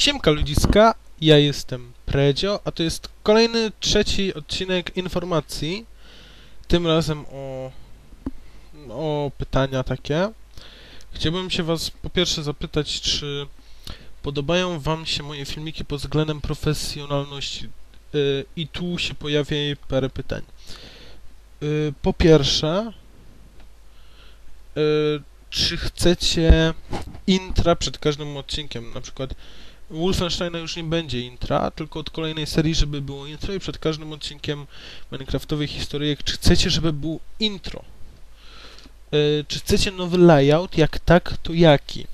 Siemka ludziska, ja jestem Predzio, a to jest kolejny, trzeci odcinek informacji. Tym razem o, o pytania takie. Chciałbym się was po pierwsze zapytać, czy podobają wam się moje filmiki pod względem profesjonalności? Yy, I tu się pojawia parę pytań. Yy, po pierwsze, yy, czy chcecie intra przed każdym odcinkiem? Na przykład Wolfensteina już nie będzie intra, tylko od kolejnej serii, żeby było intro i przed każdym odcinkiem Minecraftowych historyjek, czy chcecie, żeby był intro? Yy, czy chcecie nowy layout? Jak tak, to jaki?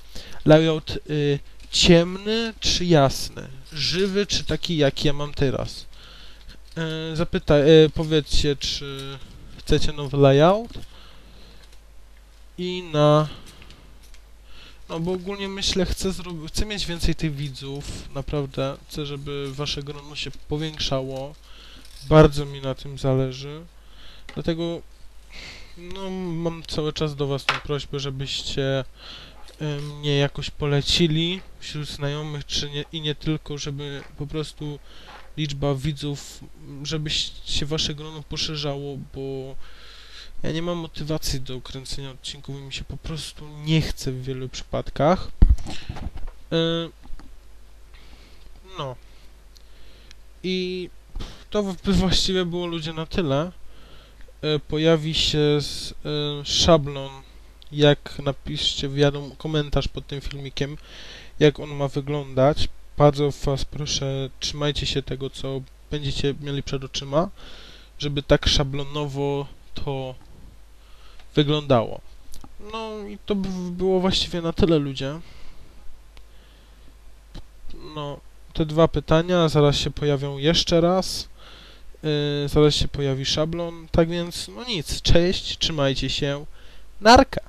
Layout yy, ciemny czy jasny? Żywy czy taki, jaki ja mam teraz? Yy, zapytaj, powiedzcie, czy chcecie nowy layout? I na no bo ogólnie myślę, chcę, chcę mieć więcej tych widzów, naprawdę. Chcę, żeby wasze grono się powiększało. Bardzo mi na tym zależy. Dlatego no, mam cały czas do was tą prośbę, żebyście y, mnie jakoś polecili wśród znajomych, czy nie, i nie tylko, żeby po prostu liczba widzów, żeby się wasze grono poszerzało, bo ja nie mam motywacji do kręcenia odcinków i mi się po prostu nie chce w wielu przypadkach. Yy, no. I to właściwie było ludzie na tyle. Yy, pojawi się z, yy, szablon, jak napiszcie wiadomo komentarz pod tym filmikiem, jak on ma wyglądać. Bardzo was proszę, trzymajcie się tego, co będziecie mieli przed oczyma, żeby tak szablonowo to wyglądało. No i to by było właściwie na tyle ludzie. No, te dwa pytania, zaraz się pojawią jeszcze raz. Yy, zaraz się pojawi szablon, tak więc no nic, cześć, trzymajcie się, narka!